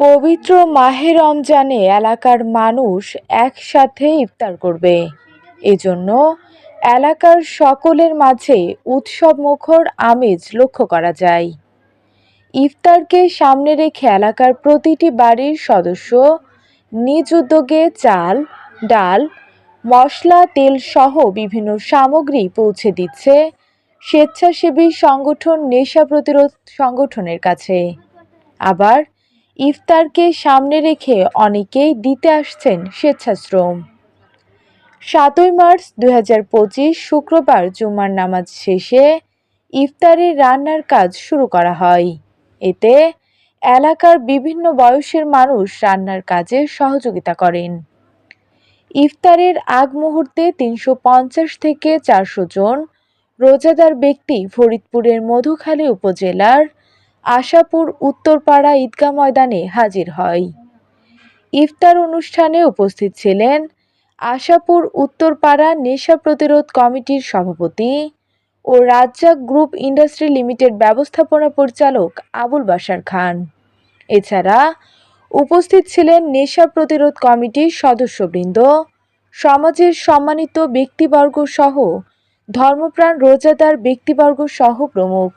পবিত্র মাহে রমজানে এলাকার মানুষ একসাথে ইফতার করবে। এজন্য এলাকার সকলের মাঝে উৎসব মুখর আমেজ লক্ষ্য করা যায়। ইফতারকে সামনে রেখে এলাকার প্রতিটি বাড়ির সদস্য নিজ উদ্যোগে চাল, ডাল, মশলা, তেল সহ বিভিন্ন সামগ্রী পৌঁছে দিচ্ছে স্বেচ্ছাসেবী সংগঠন নেশা প্রতিরোধ সংগঠনের কাছে। আবার ইফতারকে সামনে রেখে অনেকেই দিতে আসছেন স্বেচ্ছাশ্রম। সাতই মার্চ দু হাজার পঁচিশ শুক্রবার জুমার নামাজ শেষে ইফতারের রান্নার কাজ শুরু করা হয়। এতে এলাকার বিভিন্ন বয়সের মানুষ রান্নার কাজে সহযোগিতা করেন। ইফতারের আগ মুহূর্তে তিনশো পঞ্চাশ থেকে চারশো জন রোজাদার ব্যক্তি ফরিদপুরের মধুখালী উপজেলার আশাপুর উত্তরপাড়া ঈদগাহ ময়দানে হাজির হয়। ইফতার অনুষ্ঠানে উপস্থিত ছিলেন আশাপুর উত্তরপাড়া নেশা প্রতিরোধ কমিটির সভাপতি ও রাজ্জাক গ্রুপ ইন্ডাস্ট্রি লিমিটেড ব্যবস্থাপনা পরিচালক আবুল বাশার খান। এছাড়া উপস্থিত ছিলেন নেশা প্রতিরোধ কমিটির সদস্যবৃন্দ, সমাজের সম্মানিত ব্যক্তিবর্গ সহ ধর্মপ্রাণ রোজাদার ব্যক্তিবর্গ সহ প্রমুখ।